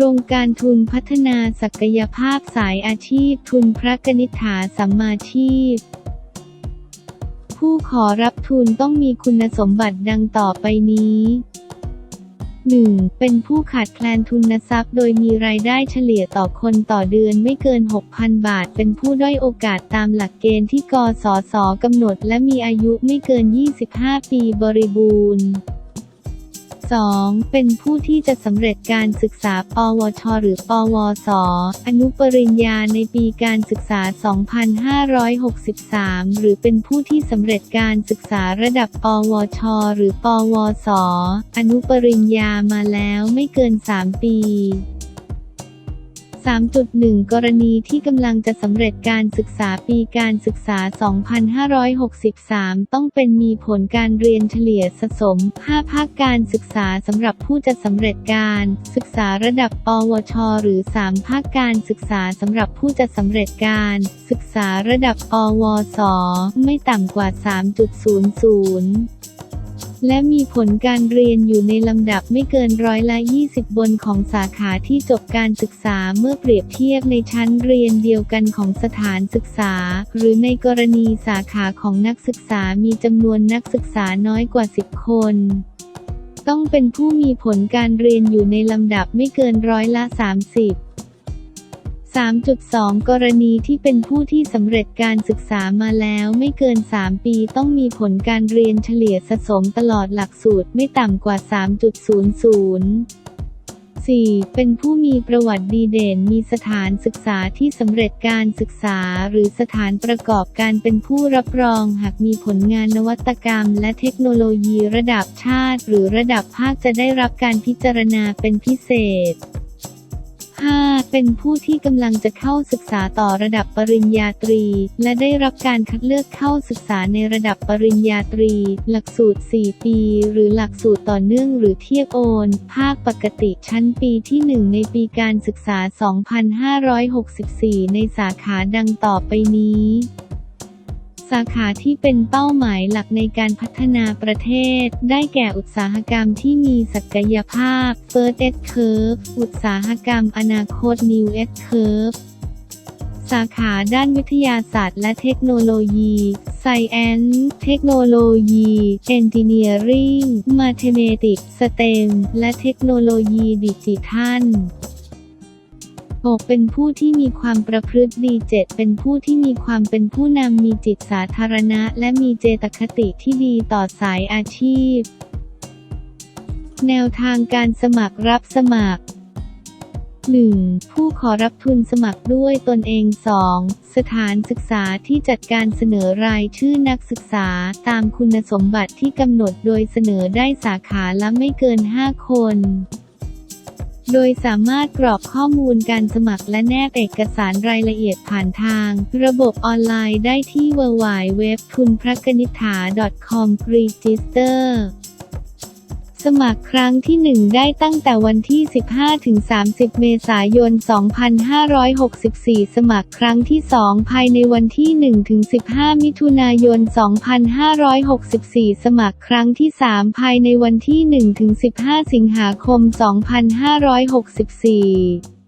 รงการทุนพัฒนาศักยภาพสายอาชีพทุนพระกนิษฐาสัมมาชีพ ผู้ขอรับทุนต้องมีคุณสมบัติดังต่อไปนี้ 1. เป็นผู้ขาดแคลนทุนทรัพย์โดยมีรายได้เฉลี่ยต่อคนต่อเดือนไม่เกิน 6,000 บาท เป็นผู้ด้อยโอกาสตามหลักเกณฑ์ที่กสศกำหนด และมีอายุไม่เกิน 25 ปีบริบูรณ์ 2. เป็นผู้ที่จะสำเร็จการศึกษา ปวช หรือ ปวส อนุปริญญาในปีการศึกษา 2563 หรือเป็นผู้ที่สำเร็จการศึกษาระดับ ปวช หรือ ปวส อนุปริญญามาแล้วไม่เกิน 3 ปี 3.1 กรณีที่กำลังจะสำเร็จการศึกษาปีการศึกษา 2563 ต้องเป็นมีผลการเรียนเฉลี่ยสะสม 5 ภาคการศึกษาสำหรับผู้จะสำเร็จการ ศึกษาระดับ ปวช หรือ 3 ภาคการศึกษาสำหรับผู้จะสำเร็จการ ศึกษาระดับ ปวส ไม่ต่ำกว่า 3.00 และมีผลการเรียนอยู่ในลำดับไม่เกินร้อยละ 20 บนของสาขาที่จบการศึกษาเมื่อเปรียบเทียบในชั้นเรียนเดียวกันของสถานศึกษา หรือในกรณีสาขาของนักศึกษามีจำนวนนักศึกษาน้อยกว่า 10 คน ต้องเป็นผู้มีผลการเรียนอยู่ในลำดับไม่เกินร้อยละ 30 3.2 กรณีที่เป็นผู้ที่สำเร็จการศึกษามาแล้วไม่เกิน 3 ปีต้องมีผลการเรียนเฉลี่ยสะสมตลอดหลักสูตรไม่ต่ำกว่า 3.00 4. เป็นผู้มีประวัติดีเด่น มีสถานศึกษาที่สำเร็จการศึกษาหรือสถานประกอบการเป็นผู้รับรอง หากมีผลงานนวัตกรรม และเทคโนโลยีระดับชาติ หรือระดับภาคจะได้รับการพิจารณาเป็นพิเศษ 5. เป็นผู้ที่กำลังจะเข้าศึกษาต่อระดับปริญญาตรี และได้รับการคัดเลือกเข้าศึกษาในระดับปริญญาตรี หลักสูตร 4 ปี หรือหลักสูตรต่อเนื่องหรือเทียบโอน ภาคปกติชั้นปีที่ 1 ในปีการศึกษา 2564 ในสาขาดังต่อไปนี้ สาขาที่เป็นเป้าหมายหลักในการพัฒนาประเทศ ได้แก่อุตสาหกรรมที่มีศักยภาพ First S Curve อุตสาหกรรมอนาคต New S Curve สาขาด้านวิทยาศาสตร์และเทคโนโลยี Science เทคโนโลยี Engineering Mathematics STEM และเทคโนโลยีดิจิทัล 6. เป็นผู้ที่มีความประพฤติดี 7. เป็นผู้ที่มีความเป็นผู้นำมีจิตสาธารณะ และมีเจตคติที่ดีต่อสายอาชีพ แนวทางการสมัครรับสมัคร 1. ผู้ขอรับทุนสมัครด้วยตนเอง 2. สถานศึกษาที่จัดการเสนอรายชื่อนักศึกษาตามคุณสมบัติที่กำหนดโดยเสนอได้สาขาละไม่เกิน 5 คน โดยสามารถกรอกข้อมูลการสมัครและแนบเอกสารรายละเอียดผ่านทาง ระบบออนไลน์ได้ที่ www.thunprakanitha.com/register สมัครครั้งที่ 1 ได้ตั้งแต่วันที่ 15-30 เมษายน 2564 สมัครครั้งที่ 2 ภายในวันที่ 1-15 มิถุนายน 2564 สมัครครั้งที่ 3 ภายในวันที่ 1-15 สิงหาคม 2564